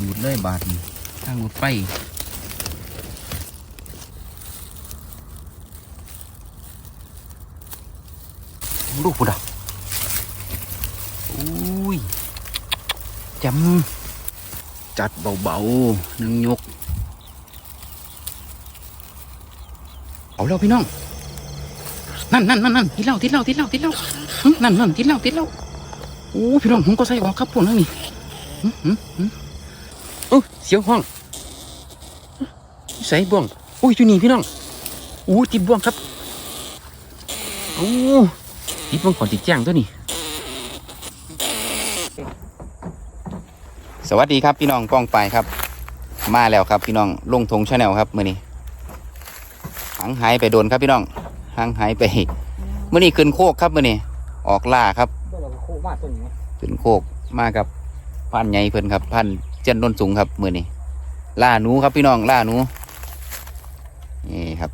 ดูดเลยบาดทางรถไฟลูกพุดอะอุ้ยจำจัดเบาๆหนึ่งยก เอาแล้วพี่น้อง นั่นนั่นนั่นนั่นติดเล้าติดเล้าติดเล้าติดเล้านั่นนั่นติดเล้าติดเล้าโอ้พี่น้องผมก็ใส่ออกครับพวกนั้นนี่ อ้เสียวห้องใส่บ่วงโอ้ยอยู่นี่พี่น้องโอ้ติดบ่วงครับโอ้ติดบ่วงก่อนติดแจ้งตัวนี้ สวัสดีครับพี่น้องกองไปครับ มาแล้วครับพี่น้องลงทงชาแนลครับมื่อนี้หางหายไปโดนครับพี่น้องหางหายไปเมื่อนี้ขึ้นโคกครับเมื่อนี้ออกล่าครับบ่เราโคมาตัวนี้ขึ้นโคกมากับพันใหญ่เพิ่นครับพัน เจนนนสูงครับมือนี้ล่าหนูครับพี่น้องล่าหนูนี่ครับ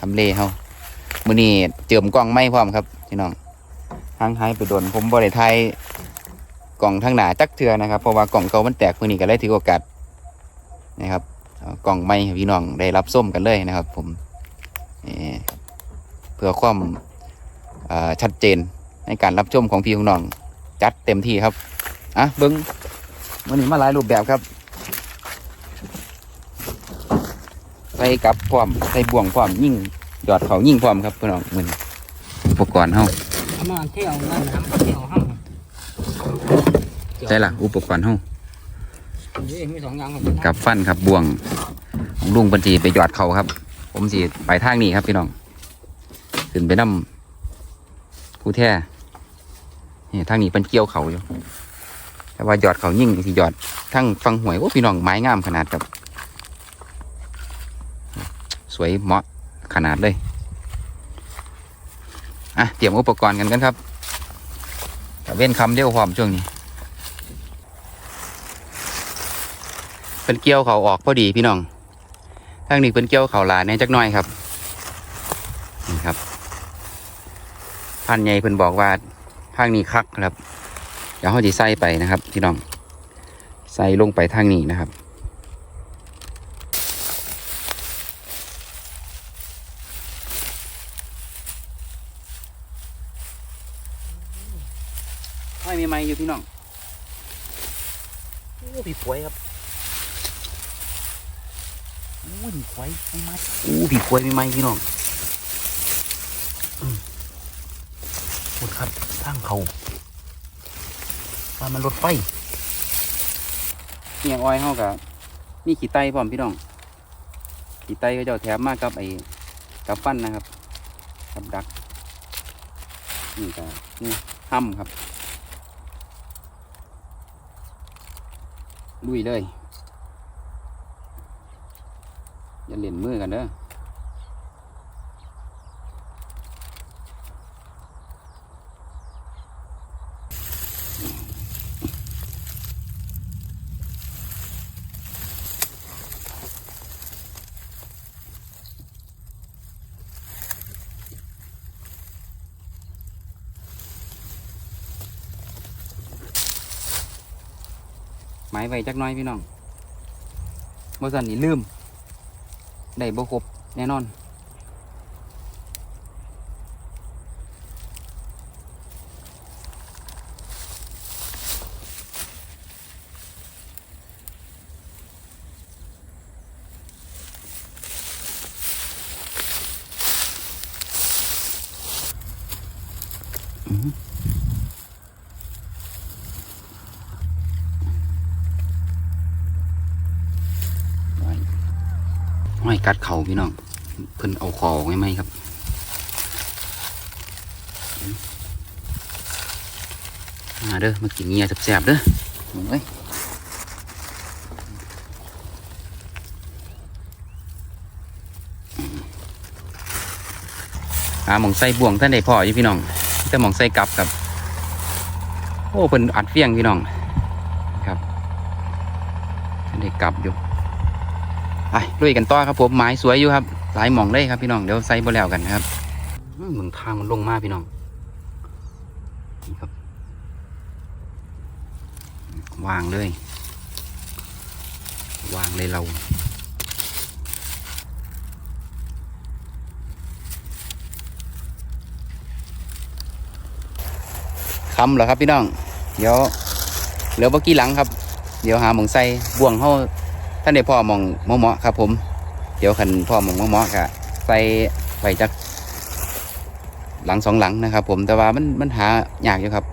ทำเลเฮามือนี้เจิมกล้องไม่พร้อมครับพี่น้องหางหายไปโดนผมบริไทยกล่องทางหนาจักเทือนะครับเพราะว่ากล่องเก่ามันแตกมือนี้ก็เลยถือโอกาสนะครับกล่องไม่พี่น้องได้รับส้มกันเลยนะครับ ผมนี่เพื่อความชัดเจนในการรับชมของพี่ของน้อง จัดเต็มที่ครับอะเบิ้ง วันนี้มาหลายรูปแบบครับใส่กับพร้อมใส่บ่วงพร้อมยิ่งยอดเขายิ่งพร้อมครับพี่น้องมือนอุปกรณ์เฮาเอามาเที่ยวนั่นน้ำเที่ยวห้างใช่ละอุปกรณ์เฮานี่มีสองอย่างครับกับฟันครับบ่วงของลุงบัญชีไปยอดเขาครับ ผมสิไปทางนี้ครับพี่น้องขึ้นไปนำผู้แท้นี่ทางนี้เป็นเกี่ยวเขาอยู่ แต่ว่ายอดเขายิ่งสิยอดทั้งฟังหวยโอ้พี่น้องไม้งามขนาดครับ สวยเหมาะขนาดเลยอะเตรียมอุปกรณ์กันกันครับเว้นคำเดียวความช่วงนี้เป็นเกี่ยวเขาออกพอดีพี่น้องทางนี้เป็นเกี่ยวเขาลายแน่จักน่อยครับนี่ครับพันใหญ่เพิ่นบอกว่าทางนี้คักครับ เดี๋ยวเขาจะใส่ไปนะครับพี่น้องใส่ลงไปทางนี้นะครับห้อยมีไม้อยู่พี่น้องโอ้พี่ป่วยครับโอ้ยพี่ป่วยไม่ไม้โอ้พี่ป่วยไม่ไม้พี่น้องอืมหมดครับทางเขา ว่ามันรถไฟเนี่ยอ้อยเฮากับมีขี่ไตพร้อมพี่น้องขี่ไตก็จ้าแถมมากกับไอ้กับฟันนะครับกับดักนี่ก็นี่ห้ำครับลุยเลยอย่าเล่นมือกันเด้อ มายไว้จักหน้อยพี่น้องบ่สันนี่ลืม ได้บ่ครบแน่นอน ห้อยกัดเข่าพี่น้องเพิ่นเอาคอไว้ไหมครับมาเด้อมากินเงียแซ่บๆเด้อเอ้ยหาหมองใส่บ่วงท่านได้พออยู่พี่น้องแต่หมองใส่กลับกับ โอ้เพิ่นอัดเฟียงพี่น้อง ครับท่านได้กลับอยู่ ไปลุยกันต่อครับผมไม้สวยอยู่ครับหลายหม่องเลยครับพี่น้องเดี๋ยวใส่บ่แล้วกันนะครับอืมมึงทางมันลงมากพี่น้องนี่ครับวางเลย วางเลยเราคำเหรอครับพี่น้อง เดี๋ยวเหลือเมื่อกี้หลังครับ เดี๋ยวหาหมองใส่บ่วงเข้า ท่านได้พ่อหมองเหมาะๆครับ ผม เดี๋ยวคันพ่อหมองเหมาะๆกะใส่ไว้จักหลังสองหลังนะครับ ผมแต่ว่ามันมันหายากอยู่ครับ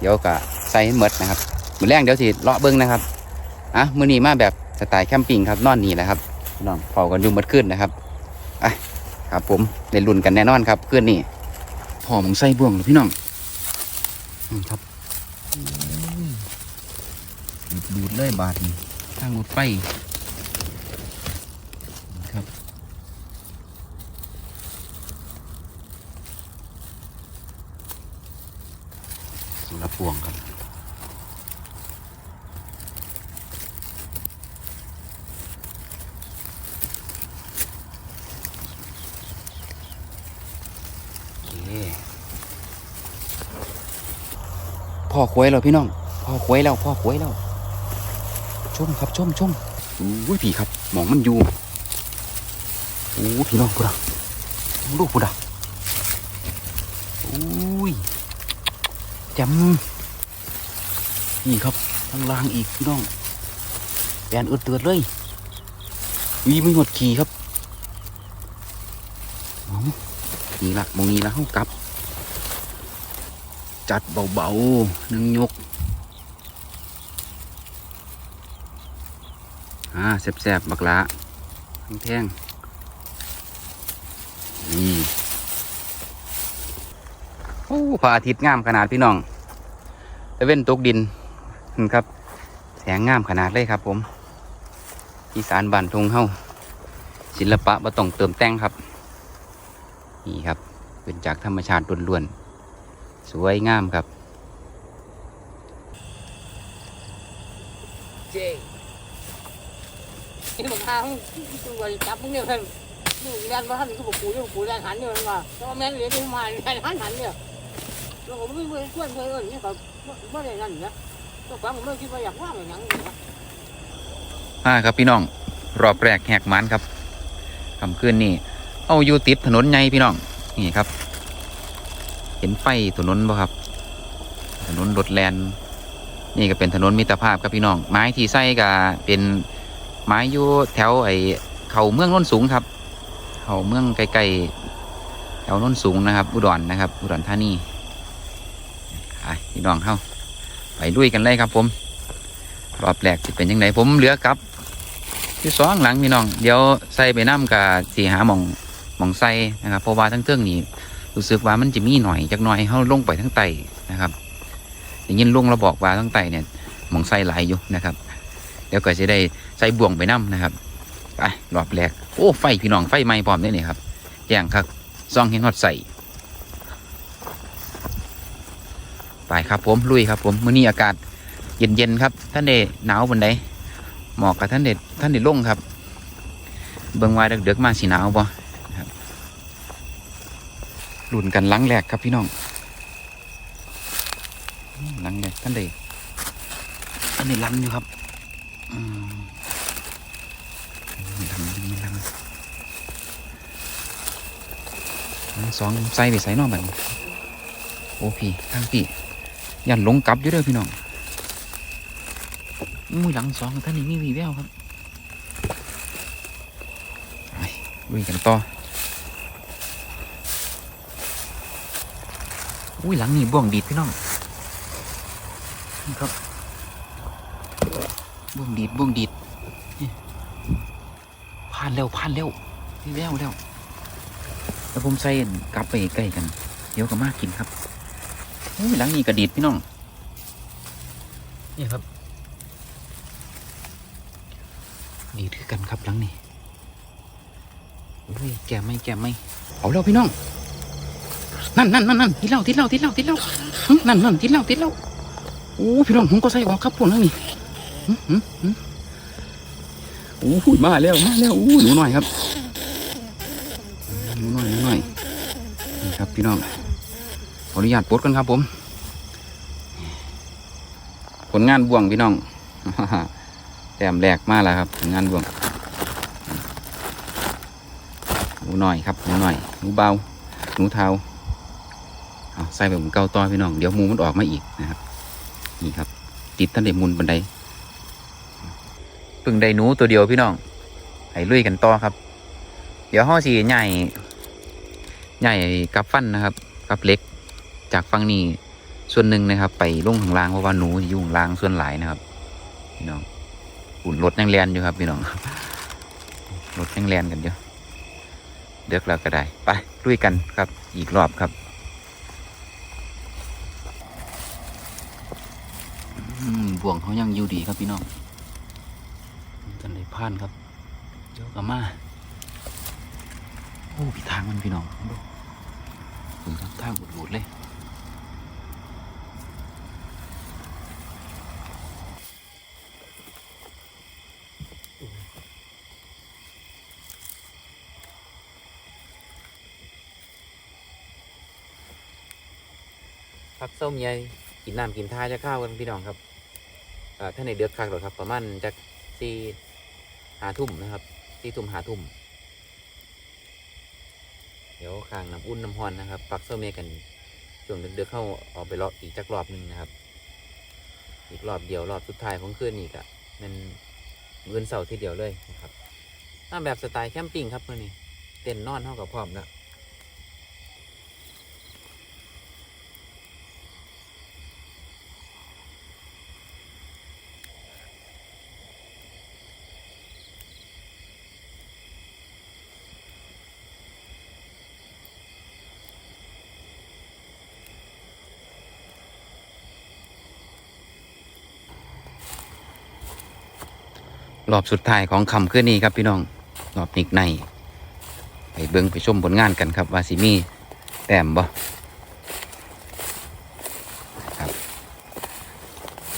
เดี๋ยวกะใส่ให้หมดนะครับมือแรงเดี๋ยวสิเลาะเบิ้งนะครับอะมือนี้มาแบบสไตล์แคมปิ้งครับนอนนี่แหละครับพี่น้องเฝ้ากันอยู่หมดขึ้นนะครับอะครับผมได้ลุ้นกันแน่นอนครับขึ้นนี่พ่อหมองใส่บ่วงเหรอพี่น้องอืมครับดูดดูดเลยบาทนี่ ทางรถไฟครับสุรพวงครับพ่อควยแล้วพี่น้อง พ่อควยแล้ว พ่อควยแล้ว ชมครับชมชมอู้ยพี่ครับหมองมันอยู่อู้พี่น้องพุดะลูกพุดะอู้ยจำนี่ครับข้างล่างอีกพี่น้องแปลนเอืดเตือดเลยวีไม่หมดขี่ครับเอานี่ละมองนี้ละห้องกลับ จัดเบาๆหนึ่งยกาแสบๆบักละแท่งนี่โอ้พระอาทิตย์งามขนาดพี่น้องตะเว้นตกดินนี่ครับ แสงงามขนาดเลยครับ ผมอีสานบ้านทงเฮาศิลปะบ่ต้องเติมแต่งครับ นี่ครับ เป็นจากธรรมชาติล้วนๆสวยงามครับ เจ๊ นี่มันทางตัวจับมึงเนี่ยเพิ่นนี่แลนมาท่านก็บอกกูเนี่ยกูแลนหันเนี่ยมันมาแล้วแม่นเหลือที่มาแลนหันหันเนี่ยแล้วผมไม่ไม่ชวนเพื่อนเนี่ยก็ไม่ได้นั่นนี่ยก็ฟังผมไม่คิดว่าอยากว่าอะไรอย่างนั้นนะอ่าครับพี่น้องรอบแรกแหกมันครับคำคืนนี่ เอาอยู่ติดถนนใหญ่พี่น้อง นี่ครับ เห็นไฟถนนบ่ครับ ถนนรถแลนนี่ก็เป็นถนนมิตรภาพครับพี่น้อง ไม้ที่ใส่ก็เป็น ไม้อยู่แถวไอ้เขาเมืองโน้นสูงครับ เขาเมืองใกล้ๆแถวโน้นสูงนะครับ อุดรนะครับ อุดรธานีไปพี่น้องเข้าไปลุยกันเลยครับผม รอบแรกจะเป็นยังไงผมเหลือกับที่สองหลังพี่น้อง เดี๋ยวใส่ไปน้ำกับสีหาหมองหมองใส่นะครับเพราะว่าทั้งเทื่องนี้รู้สึกว่ามันจะมีหน่อยจักหน่อยเขาลงไปทั้งไตนะครับอย่างลุงเราบอกว่าทั้งไตเนี่ยหมองใส่หลายอยู่นะครับ เดี๋ยวก็จะได้ใส่บ่วงไปน้ำนะครับไปรอบแรกโอ้ไฟพี่น้องไฟไหม้พร้อมได้เนี่ยครับแจ้งครับซองเห็นฮอดใส่ไปครับผมลุยครับผมมื้อนี้อากาศเย็นๆครับ ท่านเดหนาวบนใดหมอกกับท่านเดท่านเดลงครับ เบิ่งว่าเดือกๆมาสีหนาวบ่ครับลุ่นกันลังแหลกครับพี่น้องลังแหลกท่านเดท่านเดลันอยู่ครับ อืมไม่ลันไม่ทั้งสองใส่ไปใส่นอกแบบโอ้พี่ทางพี่ยันลงกลับอยู่เด้อพี่น้องอุ้ยหลังสองท่านนี้มีวีแววครับไปวิ่งกันต่ออุ้ยหลังนี่บ่วงดีดพี่น้องนี่ครับ บ่วงดีดบ่วงดีดผ่านเร็วผ่านเร็วมีแววแล้วแล้วผมใส่กลับไปใกล้กัน เดี๋ยวก็มากินครับอุ้ยหลังนี่กระดีดพี่น้อง นี่ครับนี่ถือกันครับหลังนี่โอ้ยแกไม่แกไม่เอาแล้วพี่น้อง นั่นนั่นนั่นนั่นติดเล้าติดเล้าติดเล้าติดเล้านั่นนั่นติดเล้าติดเล้าโอ้พี่น้องผมก็ใส่ออกครับพวกนั้นนี่ หึหึหึโอ้ยมาแล้วมาแล้วอู้หนูหน่อยครับหนูหน่อยหนูหน่อยนี่ครับพี่น้องขออนุญาตปลดกันครับผม ผลงานบ่วงพี่น้องแต้มแรกมากแล้วครับถึงานบ่วงหนูหน่อยครับหนูหน่อยหนูเบาหนูเทาใส่แบบเก่าต่อพี่น้องเดี๋ยวมูมันออกมาอีกนะครับนี่ครับ ติดท่านเด็มุนบันได เพิ่งได้หนูตัวเดียวพี่น้องให้ลุยกันต่อครับ เดี๋ยวห่อสีใหญ่ใหญ่กับฟันนะครับกับเล็ก จากฝั่งนี้ส่วนหนึ่งนะครับ ไปลุ่งข้างล่างเพราะว่าหนูอยู่ข้างล่างส่วนหลายนะครับ พี่น้องอุ่นรถยังแลนอยู่ครับ พี่น้องรถยังแลนกันอยู่เดือกแล้วก็ได้ไปลุยกันครับ อีกรอบครับบ่วงเขายังอยู่ดีครับพี่น้อง จันได้พานครับเจ้ากับมาโอ้พี่ทางมันพี่น้องดูถึงทางทางบูดๆเลยพักส้มใหญ่กินน้ำกินท่าจะข้าวกันพี่น้องครับอ่าท่านในเดือดคักหรอครับประมาณจากสี่ หาทุ่มนะครับสี่ทุ่มหาทุ่ม เดี๋ยวข้างน้ำอุ่นน้ำฮอนนะครับ ปักเส้าเมกันช่วงเดือดเข้าออกไปรอบอีกจักรอบหนึ่งนะครับ อีกรอบเดียวรอบสุดท้ายของคืนอีกอะมันเงินเสาร์ทีเดียวเลยนะครับมาแบบสไตล์แคมปิ้งครับเมื่อนี้เต็นนอนเท่ากับพร้อมแล้ว รอบสุดท้ายของคำคืนนี้ครับพี่น้องรอบนิกในไปเบิ้งไปชมผลงานกันครับว่าสิมีแต้มบ่ครับ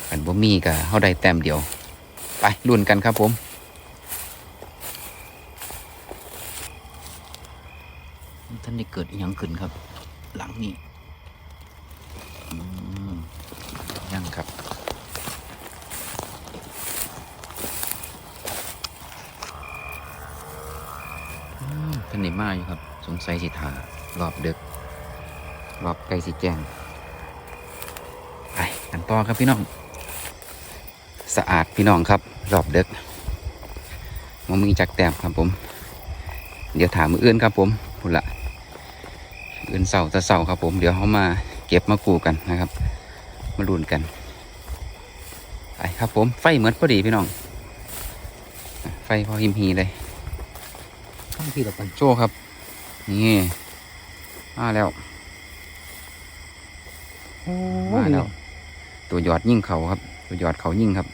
กันบ่มีก็เฮาได้แต้มเดียว ไปลุ้นกันครับผมท่านได้เกิดอิหยังขึ้นครับ หลังนี้อืมยังครับ อืมท่านได้มา อยู่ครับสงสัยสิทารอบดึก รอบไกลสิแจ้งไปกันต่อครับพี่น้อง สะอาดพี่น้องครับ รอบดึกมันมีจักแต้มครับผม เดี๋ยวถามมืออื่นครับผมพุ่นละอื่นเสาร์จะเสาร์ครับผม เดี๋ยวเขามาเก็บมากูกันนะครับ มาลุนกันไปครับผม ไฟเหมือนพอดีพี่น้อง ไฟพอหิมหีเลยข้างพี่เราไปโจ้ครับ นี่มาแล้วมาแล้ว ตัวหยอดยิ่งเขาครับ ตัวหยอดเขายิ่งครับ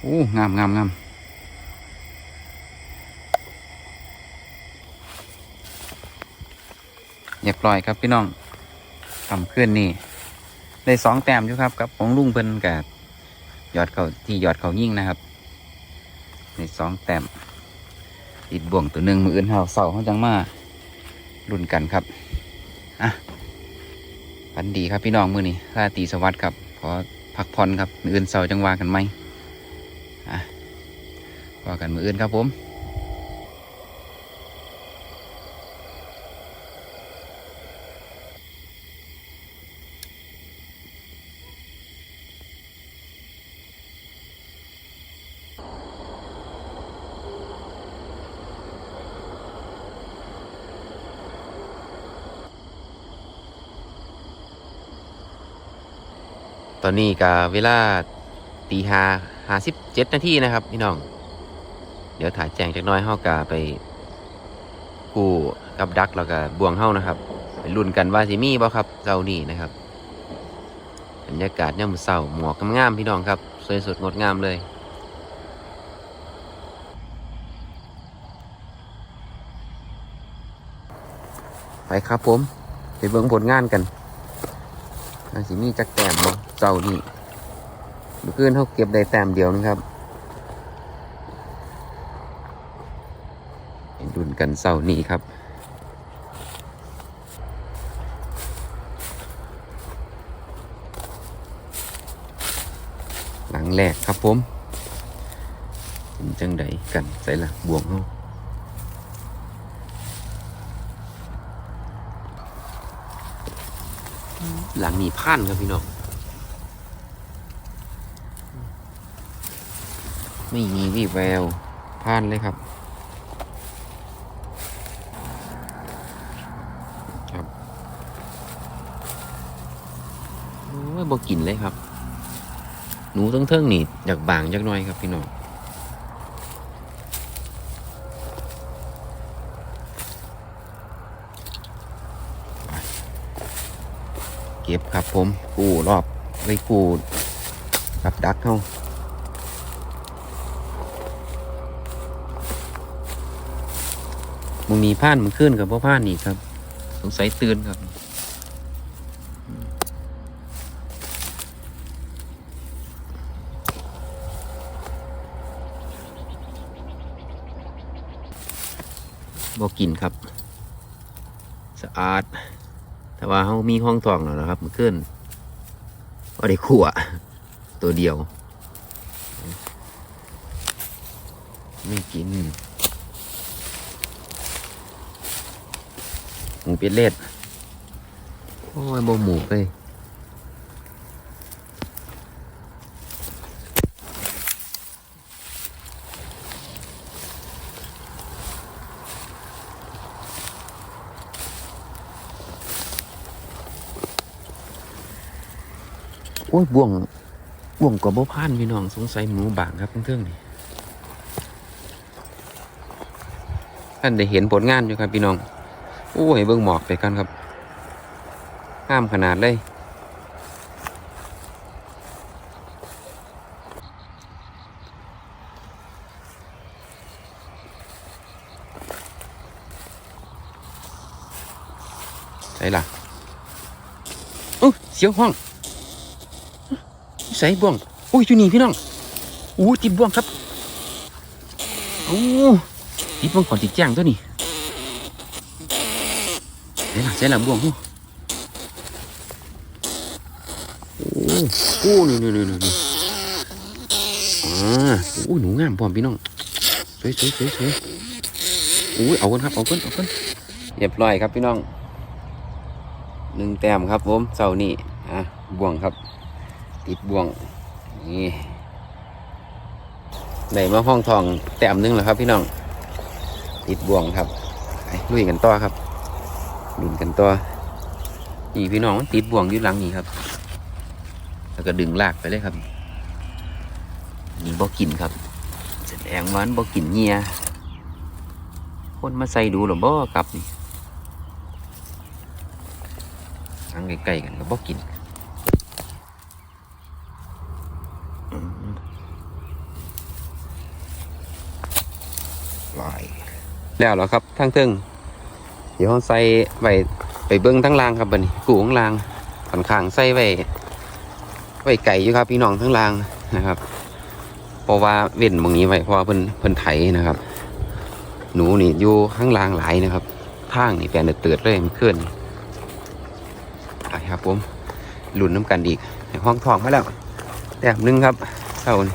โอ้งามงามงามเรียบร้อยครับพี่น้องทำขึ้นนี่ได้สองแต้มอยู่ครับกับของลุงเพิ่นกับหยอดเขาที่หยอดเขายิ่งนะครับได้สองแต้ม ติดบ่วงตัวหนึ่งมืออื่นเฮาเสาเขาจังมารุ่นกันครับอะพันดีครับพี่น้องมือนี้ราตีสวัสดิ์ครับขอพักผ่อนครับมืออื่นเสาจังว่ากันไหมอะว่ากันมืออื่นครับผม อนนี้กับเวลาตีหาหาสิบเจ็ดนาทีนะครับพี่น้อง เดี๋ยวถ่ายแจงจากน้อยเฮากาไป กู้กับดักแล้วก็บ่วงเฮานะครับไปลุ้นกันว่าสิมีบ่ครับเจ้านี่นะครับบรรยากาศย่ำเศร้าหมอกงามพี่น้องครับ สวยสดงดงามเลย ไปครับผม ไปเบิ่งผลงานกันอาสิมีจักแต้มบ่ เจ้านี่เมื่อคืนเขาเก็บได้แต้มเดียวนะครับดุนกันเศร้านี่ครับหลังแรกครับผมเป็นจังใดกันใส่ละบวงเฮาหลังนี้ผ่านครับพี่น้อง ไม่มีวี่แววผ่านเลยครับ ครับโอ้ยบ่กินเลยครับ หนูเทิงๆนี่อยากบางจักหน่อยครับพี่น้องเก็บครับผม กูรอบไว้กูกับดักเข้า มึงมีผ่านมึงขึ้นกับพ่อผ่านนี่ครับ สงสัยตื่นครับบอกกินครับ สะอาด แต่ว่าเขามีห้องทองแล้วนะครับมันขึ้นก็ได้ขั่วตัวเดียว ไม่กิน หมูเป็ดเล็ดโอ้ยบ่หมูเลยโอ้ยบ่วงบ่วงกับบ่พานพี่น้องสงสัยหมูบางครับเพื่อนๆนี่ท่านได้เห็นผลงานอยู่ครับพี่น้อง โอ้ยเบิ่งหมอกไปกันครับงามขนาดเลยใส่ล่ะโอ้เสียวห้องใส่บ่วงโอ้ยอยู่นี่พี่น้องโอ้ยติดบ่วงครับโอ้ติดบ่วงก่อนติดแจ้งตัวนี้ ช่ละใช่ละบ่วงหูโอ้โอ้นี่นี่นี่นี่อ่าโอ้ยหนูงามพร้อมพี่น้องสวยสวยสวยสวยโอ้ยเอากันครับเอากันเอากันเรียบร้อยครับพี่น้องหนึ่งแต้มครับผมเสาร์นี้อะบ่วงครับ ติดบ่วงนี่ได้มาห้องทองแต้มหนึงแล้วครับพี่น้องติดบ่วงครับไปลุยกันต่อครับ ดุนกันตัวนี่พี่น้องมันติดบ่วงอยู่หลังนี่ครับ แล้วก็ดึงลากไปเลยครับ นี่บ่กินครับแสดงว่ามันบ่กินเงียคนมาใส่ดูหรือบ่กลับนี่ทั้งใกล้ๆกันก็บ่กินลอยแล้วเหรอครับทั้งเทิง เดี๋ยวใส่ไว้ไปเบิ้งทั้งลางครับบัดนี้กูข้งลางค่อนข้างใส่ไว้ไว้ไก่อยู่ครับ พี่น้องทั้งลางนะครับเพราะว่าเว้นบางนี้ไว้เพราะว่าเพิ่นเพิ่นไถนะครับ หนูนี่อยู่ข้างล่างหลายนะครับทางนี่แปลนเตือดเลยมันขึ้นไปครับผมหลุนน้ำกันอีกในห้องทองมาแล้วแต้มนึงครับเท่านี้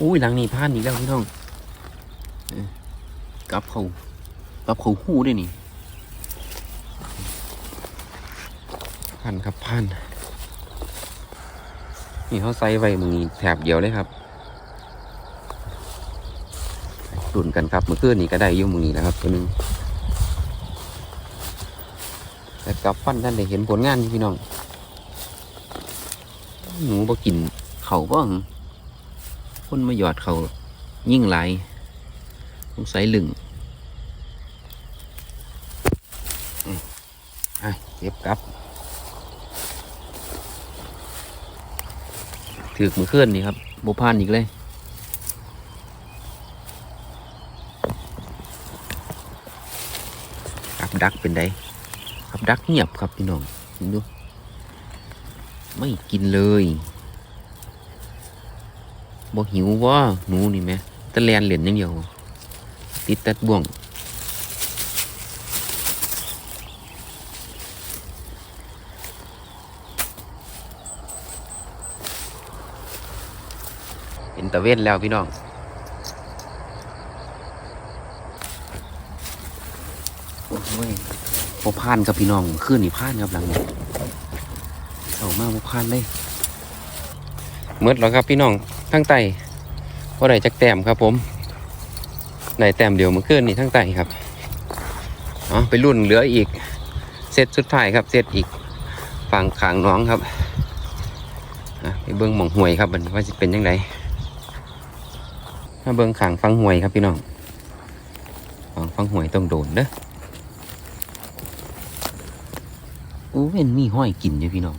อุ้ยหลังนี้พลาดอีกแล้วพี่น้องกับเขากับเขาหูด้วยนี่พันครับพันนี่เขาใส่ไว้มึงนี่แถบเดียวเลยครับดุนกันครับเมื่อคืนนี้ก็ได้ยุ่มึงนี่นะครับตัวหนึงแต่กับฟันท่านได้เห็นผลงานพี่น้องหนูบ่กินเขาบ้าง คนมาหยอดเขายิ่งไหลสงสัยลึงอืมอะเก็บกลับถือมือเคลื่อนนี่ครับโบพานอีกเลยกับดักเป็นไดกับดักเงียบครับพี่น้องดูไม่กินเลย บอกหิวว่หนูนี่ไหมตะแลนเหรียญย่งเดียว ติดตัดบ่วงเห็นตะเวนแล้วพี่น้องโอ้ยพอผ่านกับพี่น้องขึ้นนี่ผ่านครับหลังเนี่ยเอามาพอผ่านเลยมืดแล้วครับพี่น้อง ทั้งไตว่าได้จักแต้มครับผมได้แต้มเดียวเมื่อคืนนี่ทั้งไตครับอ๋อไปรุ่นเหลืออีกเซตสุดท้ายครับเซตอีกฝั่งขางน้องครับอะไปเบิ้งหม่องห่วยครับมันว่าจะเป็นยังไงมาเบิ้งขางฟังห่วยครับพี่น้องฟังฟังห่วยต้องโดนเด้อโอ้เป็นมีห้อยกินอยู่พี่น้อง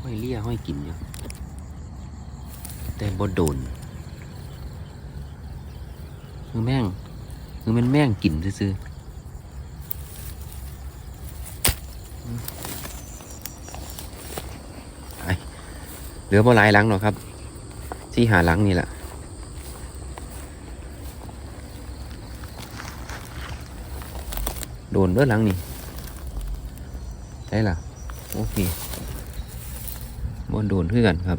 ห้อยเลี่ยห้อยกินอยู่ แต่บ่โดนคือแม่งคือมันแม่งกินซื่อๆเหลือบ่หลายหลังหรอกครับที่หาหลังนี่แหละโดนเด้อหลังนี่ใช่ล่ะ โอเคบนโดนเพื่อนครับ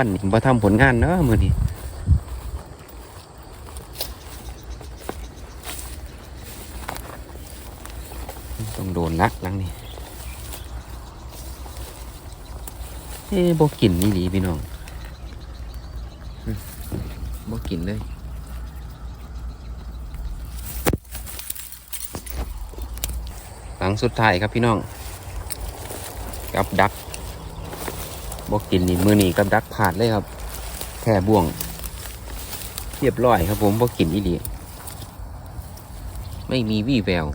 ฟันนี่มาทำผลงานเนอะมือนี้ต้องโดนลักหลังนี่เอ๊ะบ่กินนี่ดีพี่น้องอืมบ่กินเลยหลังสุดท้ายครับพี่น้องกับดัก บ่กินนี่มือนี่กับดักผาดเลยครับแค่บ่วงเรียบร้อยครับผมบ่กินอีหลีไม่มีวี่แวว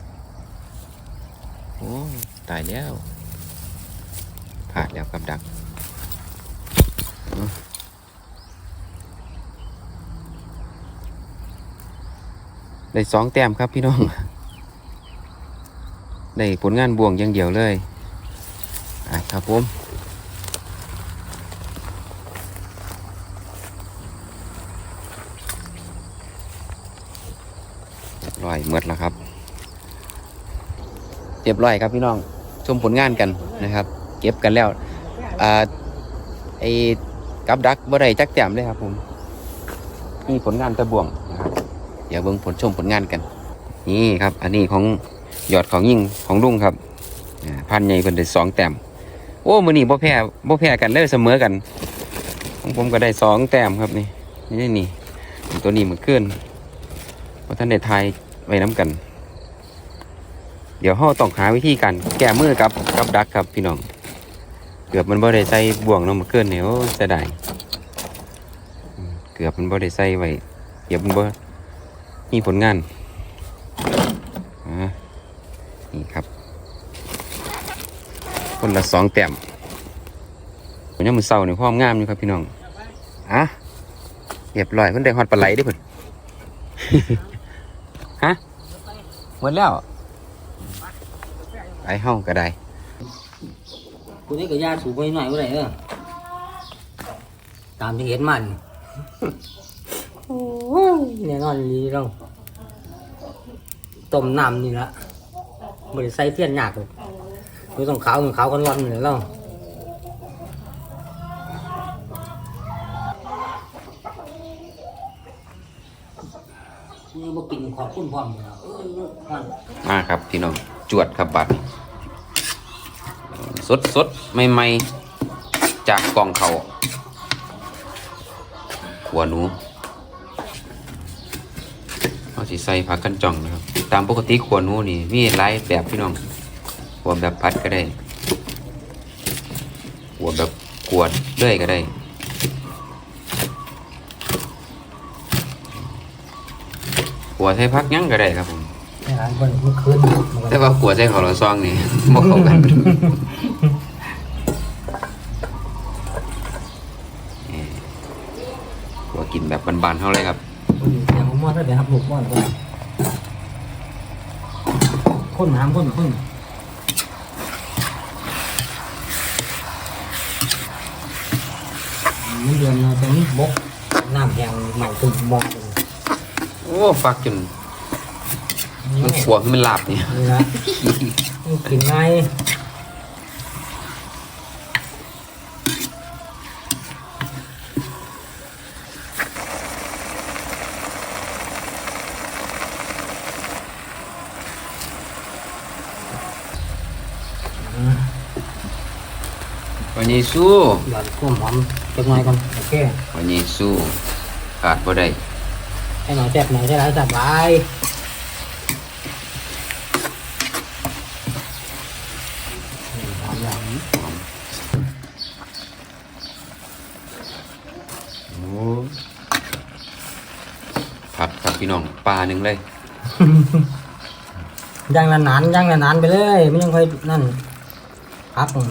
โอ้ตายแล้วผานแล้วกับดักได้สองแต้มครับพี่น้อง ได้ผลงานบวงอย่างเดียวเลยอะครับผม อยหมดแล้วครับ เรียบร้อยครับพี่น้องชมผลงานกันนะครับ เก็บกันแล้วอ่าไอ้กับดักบ่ได้จักแต้มเลยครับผมนี่ผลงานตะบวงนะครับเดี๋ยวเบิ่งผลชมผลงานกัน นี่ครับ อันนี้ของหยอดของยิ่งของลุงครับพันใหญ่เพิ่นได้สองแต้มโอ้มือนี้บ่แพ้บ่แพ้กันเลยเสมอกันของผมก็ได้สองแต้มครับนี่นี่นี่ตัวนี้มันขึ้นเพราะท่านได้ทาย ไว้น้ำกัน เดี๋ยวเราต้องหาวิธีการแก้มือกับกับดักครับพี่น้อง เกือบมันบ่ได้ใส่บ่วงนาะเมาเกินเนี่ยโอ้เสียดายเกือบมันบ่ได้ใส่ไว้เกือบมันบ่มีผลงานอ่านี่ครับคนละสองแต้มผมยังมือเศร้าเนี่ยความงามอยู่ครับพี่น้องอะเรียบร้อยเพิ่นได้ฮอดปลาไหลเด้อเพิ่น ฮะหมดแล้วไปห้องก็ได้กูนี่ก็ยาสูบไปหน่อยก็ได้เออตามที่เห็นมันโอ้ยแน่นอนลีเราต้มน้ำนี่ละบริใส่เทียนยากเลยดูต้องขาวต้องขาวกันร้อนเลยเรานี่บ่กินขอบคุณพร้อมเลยนะเออมัน มาครับ พี่น้องจวดครับบัดสดสดใหม่ใหม่ๆ จากกองเขาขวหนูเอาสิใส่ผักกันจ่องนะครับ ตามปกติขวหนูนี่มีหลายแบบพี่น้องขัวแบบพัดก็ได้ขัวแบบกวดเลื่อยก็ได้ขัวใส่พักยั้งก็ได้ครับผม ในร้านเพิ่นเมื่อคืนแต่ว่าขัวใส่ข้าวเหลาซองนี่บ่เข้ากันเอ่อขัวกินแบบบานๆเท่าเลยครับอย่างมั่วถ้าเดี๋ยวครับลูกมั่วก็คนน้ำคนคนมันเดือนเราจะมีบกน้ำแห้งใหม่ตึงบกโอ้ฟักจน มันขวขึ้นมันหลับเนี่ยนี่นะมันกินง่ายอืมวันนี้สู้หย่อนข้มหอมจักหน่อยก่อนโอเควันนี้สู้ขาดบ่ได้ให้หน่อยแซ่บหน่อยใช่ไหมสบายนี่หอมอย่างนี้ โอ้ผัดครับพี่น้อง ปลาหนึ่งเลย ย่างนานๆย่างนานๆไปเลยไม่ยังค่อยนั่นครับผม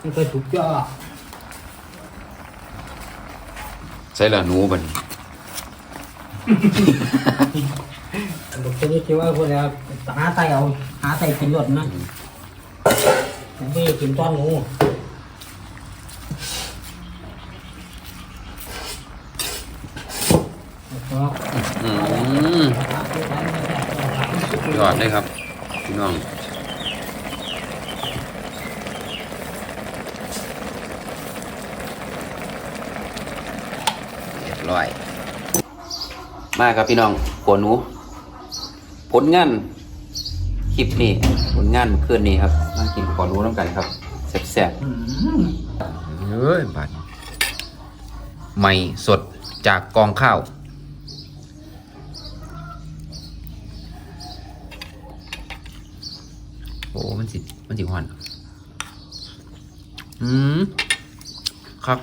ไม่ค่อยถูกเจาะใส่ละหนูบัดนลูกชนิดที่ว่าพวกเราหาไตเอาหาไตกินรสนะไม่กินต้อนหนูแล้วก็ อืมยอดเลยครับพี่น้องเรียบร้อย มาครับพี่น้องปวหนู ผลงานคลิปนี้ผลงานเคลื่อนนี้ครับมากินขอรู้น้ำกันครับแซ่บๆเฮ้ยบัดใหม่สดจากกองข้าว โอ้ มันสิมันสิหอน อืมครับ